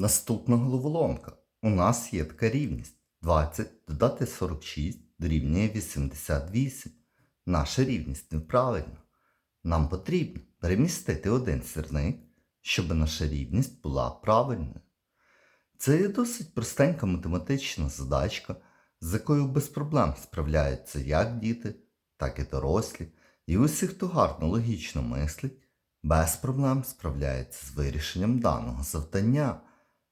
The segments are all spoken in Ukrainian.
Наступна головоломка. У нас є така рівність. 20 додати 46 дорівнює 88. Наша рівність неправильна. Нам потрібно перемістити один сірник, щоб наша рівність була правильною. Це є досить простенька математична задачка, з якою без проблем справляються як діти, так і дорослі, і усі, хто гарно логічно мислить, без проблем справляється з вирішенням даного завдання.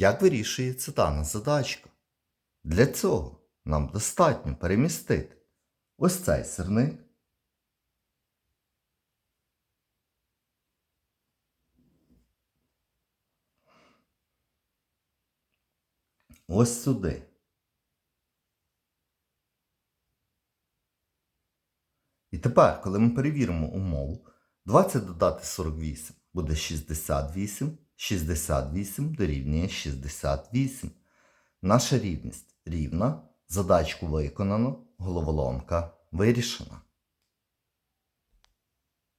Як вирішується дана задачка? Для цього нам достатньо перемістити ось цей сирник. Ось сюди. І тепер, коли ми перевіримо умову, 20 додати 48 буде 68, 68 дорівнює 68. Наша рівність рівна, задачку виконано, головоломка вирішена.